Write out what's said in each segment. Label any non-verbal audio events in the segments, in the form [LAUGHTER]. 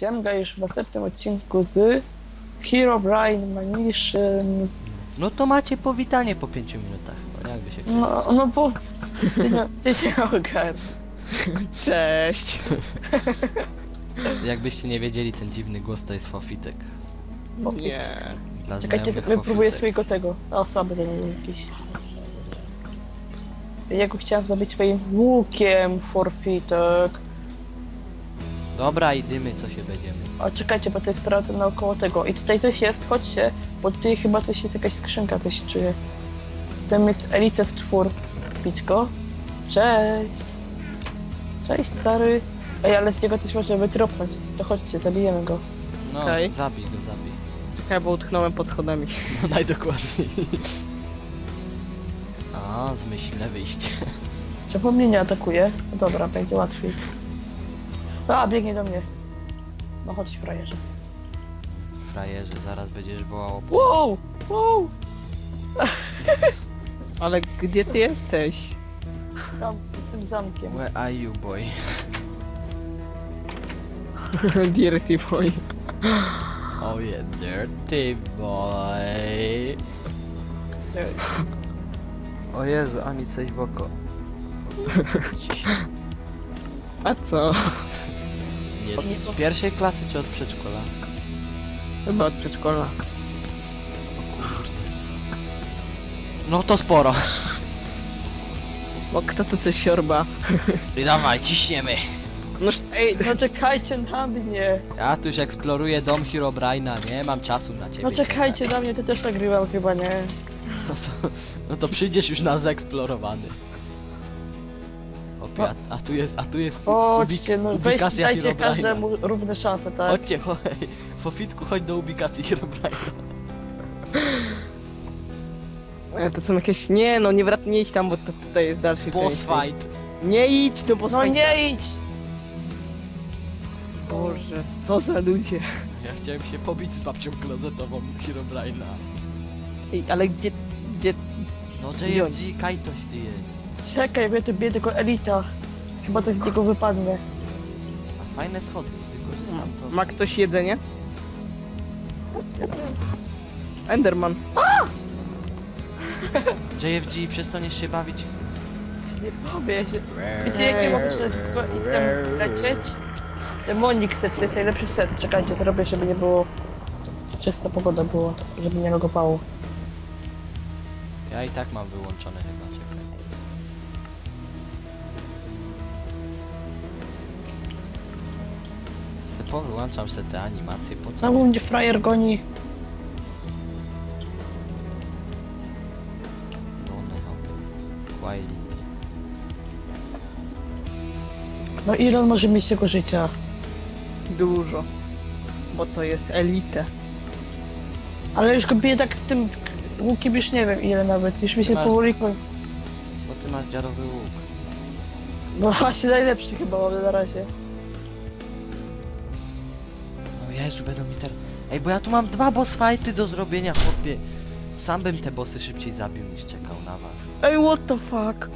Siemga już w następnym odcinku z Herobrine Mansions. No to macie powitanie po 5 minutach. No jakby się chciało. No, no bo ty nie, ty nie ogarn. [LAUGHS] Cześć! Jakbyście nie wiedzieli, ten dziwny głos to jest Fofitek. Nie. Dla Czekajcie, znajomych próbuję Fofitek. swojego tego. O, słaby ten jakiś. Ja go chciałam zabić swoim łukiem, forfitek. Dobra, idymy, co się będziemy. O, czekajcie, bo to jest prawda naokoło tego. I tutaj coś jest, chodźcie, bo tutaj chyba coś jest, jakaś skrzynka, coś się czuje. Tam jest Elite Stwór. Pić go. Cześć. Cześć, stary. Ej, ale z niego coś możemy tropnąć. To chodźcie, zabijemy go. No, Okej. zabij go, zabij. Czekaj, bo utknąłem pod schodami. [LAUGHS] No najdokładniej. A, zmyślne wyjście. Czemu mnie nie atakuje? No dobra, będzie łatwiej. A, biegnie do mnie. No chodź, frajerze. Frajerze, zaraz będziesz wołał. Wow! Wow! [LAUGHS] Ale gdzie ty jesteś? Tam, pod tym zamkiem. Where are you, boy? [LAUGHS] Dirty boy. Oh yeah, dirty boy. O Jezu, ani coś w oko. [LAUGHS] A co? Nie, z pierwszej klasy czy od przedszkola? Chyba od przedszkola. No to sporo. Bo kto to coś siorba? I dawaj, ciśniemy. No Ej, no czekajcie na mnie! Ja tu już eksploruję dom Herobrine'a, nie mam czasu na ciebie. No czekajcie na mnie, to też nagrywam chyba, nie? No to, no to przyjdziesz już na zeksplorowany. Opie, a, a tu jest, a tu jest Chodźcie, no weźcie, dajcie Herobrine'a. każdemu równe szanse, tak? Chodźcie, [LAUGHS] chodź, Fofitku, chodź do ubikacji Herobrine'a. E, To są jakieś... Nie no, nie wrac... nie idź tam, bo to tutaj jest dalszy Boss fight. Nie idź do boss No fighta. nie idź! Boże, co za ludzie. Ja chciałem się pobić z babcią klozetową Herobrine'a. Ej, ale gdzie... Gdzie... No Gdzie on? JFG, kajtoś ty jest. Czekaj, mnie tu bije tylko elita. Chyba coś z niego wypadnie. A fajne schody, wykorzystam to. Ma ktoś jedzenie? Enderman. JFG, przestaniesz się bawić? Nie powiem się. Wiecie jakie mogę tylko i tam lecieć? Demonik set to jest najlepszy set. Czekajcie, zrobię, żeby nie było... Czysta pogoda była, żeby nie nagopało. Ja i tak mam wyłączone chyba, powyłączam se te animacje, po co? Znowu mnie frajer goni. No, no, no. Quality. No ile on może mieć tego życia? Dużo. Bo to jest elite. Ale już go bije tak z tym łukiem już nie wiem ile nawet. Już mi się Masz- powoli koń... Bo ty masz dziadowy łuk. No właśnie najlepszy chyba mamy na razie. Jezu, będą mi teraz... Ej, bo ja tu mam dwa boss fighty do zrobienia, chłopie. Sam bym te bossy szybciej zabił niż czekał na was. Ej, what the fuck?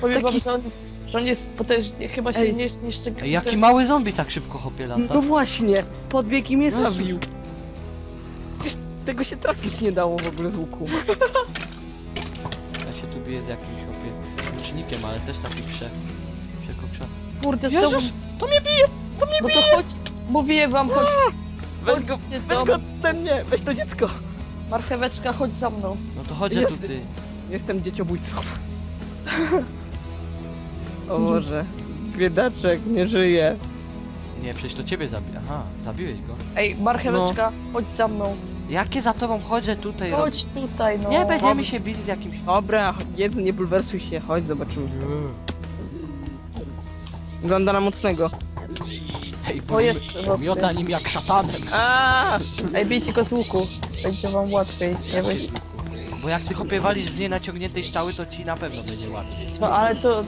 Powiem Taki- wam, że on, że on jest potężnie, chyba Ej. silniejszy niż ten... Ej, jaki ten- mały zombie tak szybko chopie lata. No właśnie, podbiegł i mnie Jezu. zabił. Tego się trafić nie dało w ogóle z łuku. Ja się tu biję z jakimś chłopie łucznikiem, ale też taki prze... Przekokrzony. Kurde, z tobą... Jezus, to mnie bije! No to chodź, mówię wam, chodź, Weź go, chodźcie weź do go ode mnie, weź to dziecko. marcheweczka, chodź za mną. No to chodź Jest- tu ty. Jestem dzieciobójcą. [LAUGHS] O Boże, biedaczek nie żyje. Nie, przecież to ciebie zabi... Aha, zabiłeś go. Ej, marcheweczka, chodź za mną. Jakie za tobą chodzę tutaj? rob- Chodź tutaj, no. Nie będziemy się bili z jakimś... Dobra, jedz, nie bulwersuj się, chodź zobaczymy. co tam. Wygląda na mocnego. Ej, O, jest nim jak szatanem. Ej, bijcie go z łuku. Będzie wam łatwiej, nie wiem. Bo jak ty chopie walisz z nienaciągniętej strzały, to ci na pewno będzie łatwiej. No ale to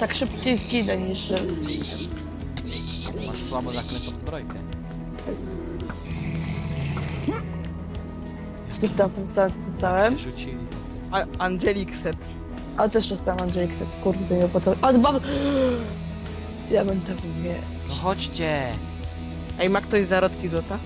tak szybciej zginę niż... że- Masz słabo zaklętą zbrojkę. Dostałem ten sam, co dostałem. Rzucili. A Angelic set. Ale też dostałem Andrzej Kwiat. Kurde, nie opłacał. Ale mam... Diamentowy miecz. No chodźcie! Ej, ma ktoś zarodki złota?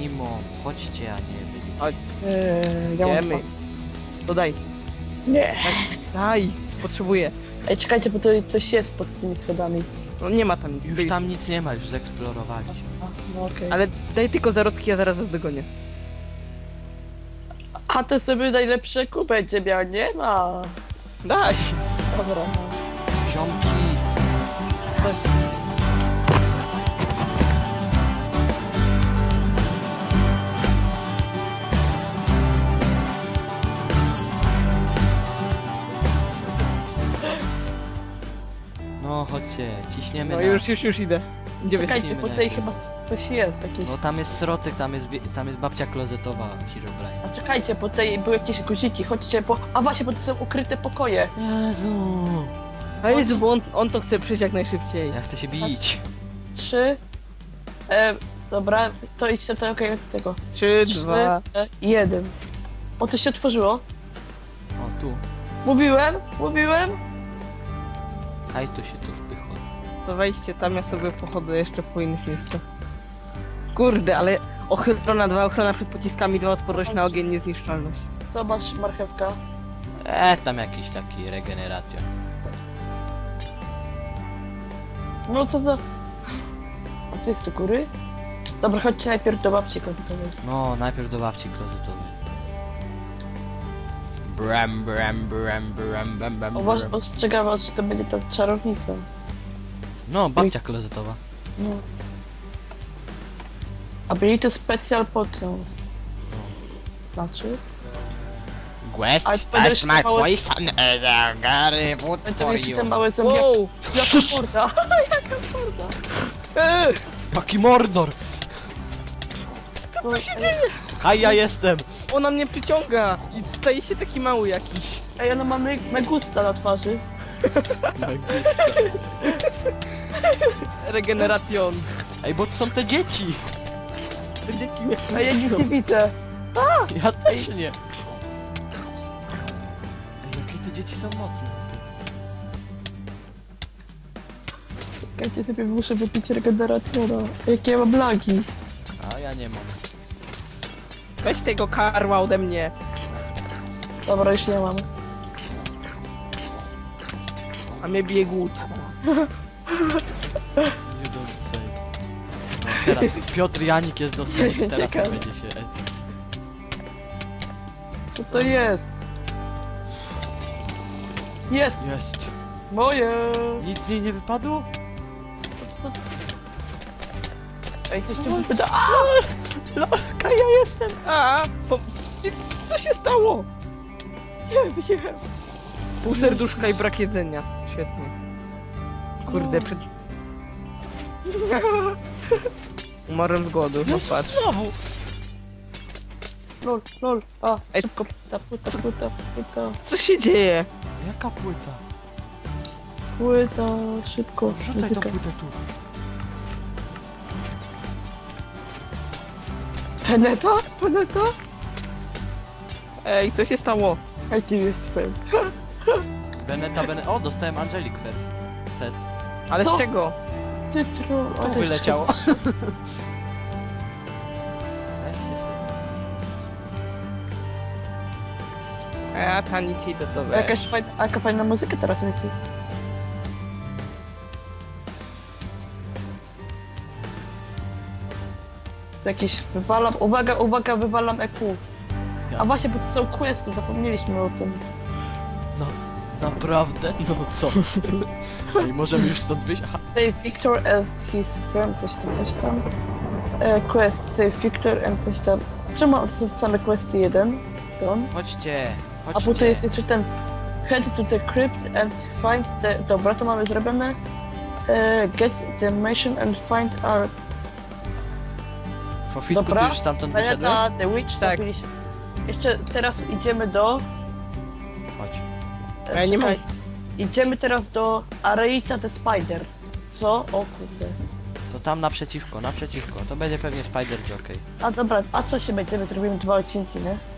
Nimo, chodźcie, a nie byli. Chodź, Eee, ja mam idziemy. dwa. To daj, Nie. daj, potrzebuję. Ej, czekajcie, bo to coś jest pod tymi schodami. No nie ma tam nic. Już byli. tam nic nie ma, już zeksplorowaliśmy. A, no okej. Ale daj tylko zarodki, ja zaraz was dogonię. A to sobie najlepsze ku będzie miał, nie ma. Daj! Dobra. No chodźcie, ciśniemy No na... już, już, już idę. Gdzie wy Czekajcie, jesteście? bo tutaj chyba coś jest jakieś. No tam jest srocek, tam jest, wie- tam jest babcia klozetowa, Herobrine. A czekajcie, bo tutaj były jakieś guziki, chodźcie po... A właśnie, bo to są ukryte pokoje. Jezu! A Jezu, bo on, on to chce przejść jak najszybciej. Ja chcę się bić. Trzy. E, dobra, to idźcie to okej od tego. Trzy, Trzy, dwa... e, jeden. O, to się otworzyło. O, tu. Mówiłem, mówiłem. Aj, tu się tu wpychło. To wejście tam, ja sobie pochodzę jeszcze po innych miejscach. Kurde, ale ochrona dwa, ochrona przed pociskami, dwa odporność na ogień, niezniszczalność. To masz marchewka. E, tam jakiś taki regeneracja. No co za... A co jest do góry? Dobra, chodźcie najpierw do babci koncertowej. No, najpierw do babci klozetowej. Bram, bram, bram, bram, bram, bram, Uważ, bram. ostrzegam was, że to będzie ta czarownica. No, babcia klozetowa. No. Ability Special Potions. Znaczy? Quest Ale jeszcze my mały- poison as a Gary would Będą for jeszcze te you. małe zombiaki. Wow! Jaka morda! [LAUGHS] Jaka morda! Eee, Jaki mordor! Co tu się dzieje? Haj, ja jestem! Ona mnie przyciąga i staje się taki mały jakiś. Ej, ona ma me- megusta na twarzy. [LAUGHS] Regeneration. Ej, bo to są te dzieci! Te dzieci mnie A ja nic nie widzę. Ja też nie. Ej, jakie te dzieci są mocne. Czekajcie, sobie muszę wypić regeneratora. Jakie ja mam lagi. A ja nie mam. Weź tego karła ode mnie. Dobra, już nie mam. A mnie bije głód. Nie do No, teraz Piotr Janik jest dostępny, teraz Ciekawe. będzie się... Co to jest? Jest! Jest. Moje! Nic z niej nie wypadło? Ej, coś tu wypyta. A! No, Kaja jestem! A, po... Co się stało? Nie wiem. Pół serduszka i brak jedzenia. Świetnie. Kurde, przed... Umarłem z głodu, no patrz. Znowu! Lol, lol. A, Ej, szybko. Płyta, płyta, płyta, płyta. Co się dzieje? Jaka płyta? Płyta, szybko. Rzucaj tą płytę tu. Peneta? Peneta? Ej, co się stało? Jaki jest fan? Beneta, Bene... O, dostałem Angelic first. Set. Ale Co? z czego? Ty tro... o, Tu to wyleciało. A, tanici to to szybko. weź. Jakaś fajna, jaka fajna muzyka teraz leci. Jakiś... Wywalam... Uwaga, uwaga, wywalam EQ. A właśnie, bo to są questy, zapomnieliśmy o tym. No, naprawdę? No co? [LAUGHS] Ej, możemy już stąd wyjść? Aha. Save Victor as his friend, coś tam, coś tam. E, quest, save Victor and coś tam. Czemu to są te same questy jeden? Don. Chodźcie, A chodźcie. tutaj jest jeszcze ten Head to the crypt and find the... Dobra, to mamy zrobione. E, get the mission and find our... Fofitku, ty Dobra. już stamtąd wyszedłeś? Planeta, the witch, Tak. zabiliśmy. Jeszcze teraz idziemy do... Chodź. E, Ale nie czekaj. Idziemy teraz do Areita the Spider. Co? O kurde. To tam naprzeciwko, naprzeciwko. To będzie pewnie Spider Jockey. A dobra, a co się będziemy? Zrobimy dwa odcinki, nie? [LAUGHS]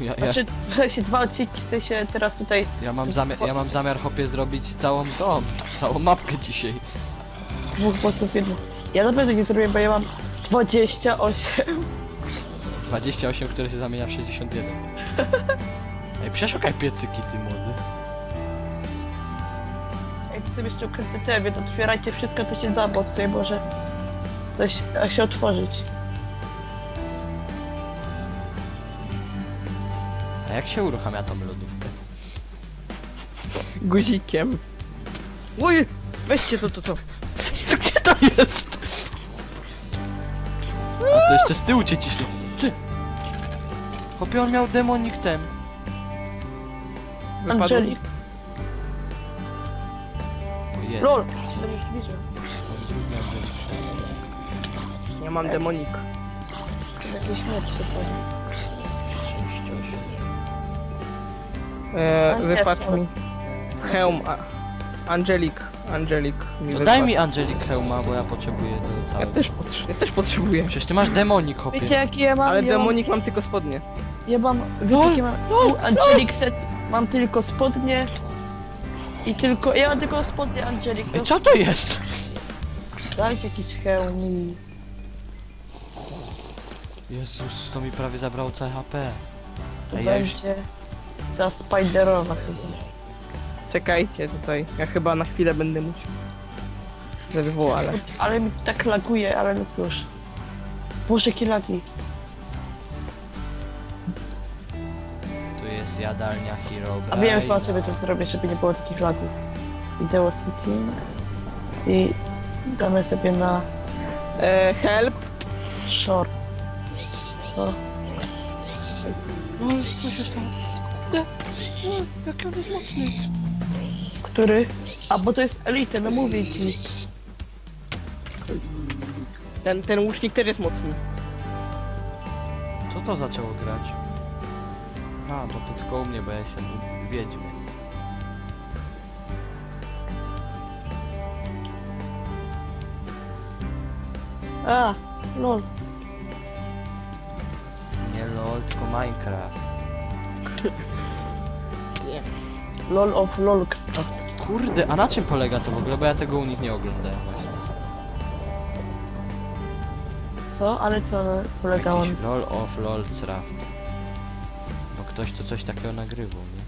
Ja, ja, Znaczy, w sensie dwa odcinki, w sensie teraz tutaj ja, mam zamiar, ja mam zamiar hopie zrobić całą tą, całą mapkę dzisiaj. dwóch bossów jedno. Ja na pewno nie zrobię, bo ja mam 28. 28, które się zamienia w 61. Ej, przeszukaj piecyki, ty młody. Jak sobie jeszcze ukryte te, więc otwierajcie wszystko, co się da, bo tutaj może coś e, się otworzyć. A jak się uruchamia tą lodówkę? Guzikiem. Uj! Weźcie to, to, to. [LAUGHS] Gdzie to jest? To jeszcze z tyłu cię ciśnie. Ty! Chłopie, on miał demonik ten. Wypadło. Angelik. O jest. LOL! On drugi Angelik. Ja mam demonik. Jakiś. 38. E, wypadł jest. mi. Hełm. A, Angelik. Angelik mi No daj mi Angelik hełma, bo ja potrzebuję do Ja całego. też, potrze- ja też potrzebuję. Przecież ty masz demonik, chłopie. Wiecie jaki ja mam? Ale ja demonik mam tylko spodnie. Mam, ja mam... Wiecie Lol, jaki mam? lol, Angelic set. Mam tylko spodnie. I tylko... Ja mam tylko spodnie Angelic. Ej, co to jest? Dajcie jakiś hełm i... Jezus, to mi prawie zabrało całe HP. To Ej, ja już... będzie... Ta spiderowa chyba. Czekajcie tutaj. Ja chyba na chwilę będę musiał. Zerwo, ale. Ale mi tak laguje, ale no cóż. Boże, jakie lagi. Tu jest jadalnia Hero A wiem, chyba sobie to zrobię, żeby nie było takich lagów. Video settings. I damy sobie na E, help. short. Co? No, co się stało? Kurde. No, jaki on jest mocny. Który? A, bo to jest elite, no mówię ci. Ten, ten łucznik też jest mocny. Co to zaczęło grać? A, bo to tylko u mnie, bo ja jestem wiedźmy. A, lol. Nie LOL, tylko Minecraft. [LAUGHS] Lol of lol. Kurde, a na czym polega to w ogóle? Bo ja tego u nich nie oglądałem właśnie. Co? Ale co polegało na... Jakiś LOL of LOL craft. No ktoś tu coś takiego nagrywał, nie?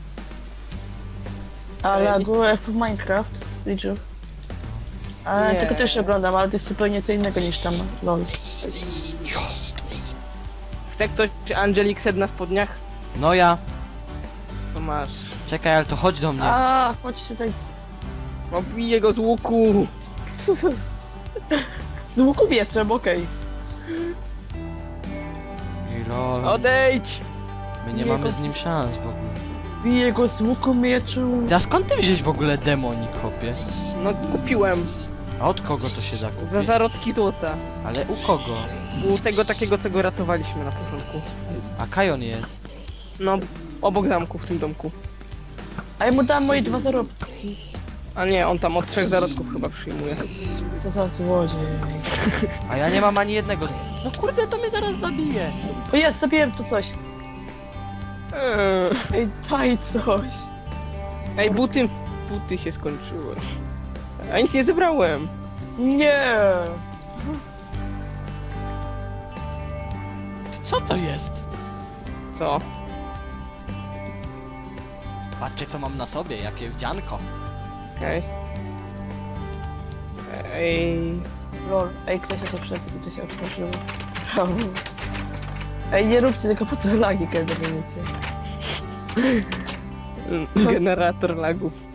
A Ej. laguje w Minecraft, Lidżu. Ale Nie. tego też oglądam, ale to jest zupełnie co innego niż tam lol. Chce ktoś Angelik set na spodniach? No ja! To masz. Czekaj, ale to chodź do mnie. A, chodź tutaj. Obiję go z łuku. Z łuku mieczem, okej. I LOL. Odejdź! My nie mamy z z- nim szans w ogóle. Biję go z łuku mieczu. Ty, a skąd ty wziąłeś w ogóle demonik, hopie? No kupiłem. A od kogo to się da kupić? Za zarodki złota. Ale u kogo? U tego takiego, co go ratowaliśmy na początku. A Kajon jest. No, obok zamku w tym domku. A ja mu dam moje dwa zarobki. A nie, on tam od trzech zarodków chyba przyjmuje. Co za złodziej. [LAUGHS] A ja nie mam ani jednego. No kurde, to mnie zaraz zabije. O jest, zabiłem tu coś. Eee. Ej, daj coś. Ej, buty... Buty się skończyły. A nic nie zebrałem. Nie. Co to jest? Co? Patrzcie co mam na sobie, jakie wdzianko. Okej. Ej... Lol. Ej, ktoś się to przed, to się otworzyło. Ej, nie róbcie tego po co lagi kiedy będziecie. [LAUGHS] Generator lagów.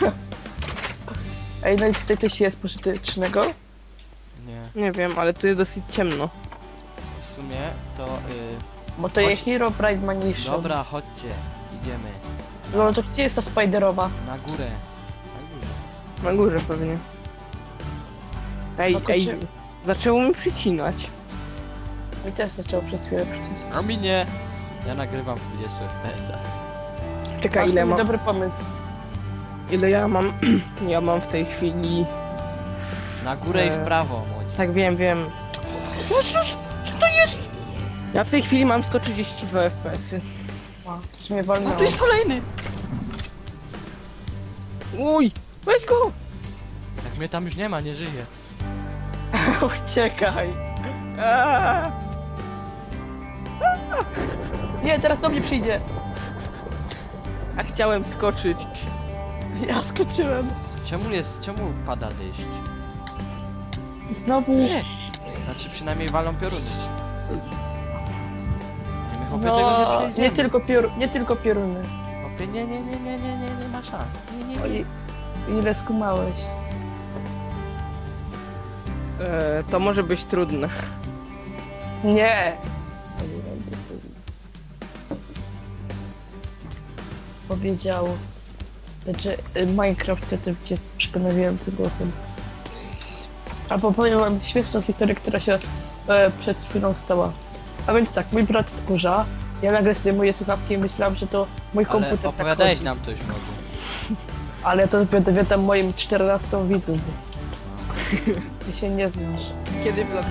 [LAUGHS] Ej, no i tutaj coś jest pożytecznego. Nie. Nie wiem, ale tu jest dosyć ciemno. W sumie to... Y... Bo to Chodź. jest Hero Pride Mansion. Dobra, chodźcie. Idziemy. Lol, to gdzie jest ta Spiderowa? Na górę. Na górę. Na górze pewnie. Ej, No, ej, kurczę. zaczęło mi przycinać. Mi też zaczęło przez chwilę przycisnąć. A mi nie. Ja nagrywam w 20 fps Czekaj, ile mam, dobry pomysł. ile ja mam, [CLEARS THROAT] ja mam w tej chwili, Na górę i w Eee. prawo, młodzi. tak wiem, wiem. Ja w tej chwili mam 132 fps-y. O, Coś mnie tu jest kolejny! Uj, weź go! Jak mnie tam już nie ma, nie żyje. [LAUGHS] Uciekaj. [LAUGHS] Nie, teraz do mnie przyjdzie. A chciałem skoczyć. Ja skoczyłem. Czemu jest, czemu pada deszcz? Znowu. Nie. Znaczy przynajmniej walą pioruny. Nie, chłopie tego nie No, przejdziemy. nie tylko, pior, nie tylko pioruny. Chłopie, nie, nie, nie, nie, nie, nie, nie ma szans. Nie, nie, nie. Oj, ile skumałeś. E, to może być trudne. Nie. Powiedział, że y, Minecraft wtedy jest przekonującym głosem. Albo powiem wam śmieszną historię, która się e, przed chwilą stała. A więc tak, mój brat kurza, ja nagle zdejmuję słuchawki i myślałam, że to mój Ale komputer tak chodzi. nam coś może. [LAUGHS] Ale to dowiadam moim 14 widzom. [LAUGHS] Ty się nie znasz. Kiedy vlog?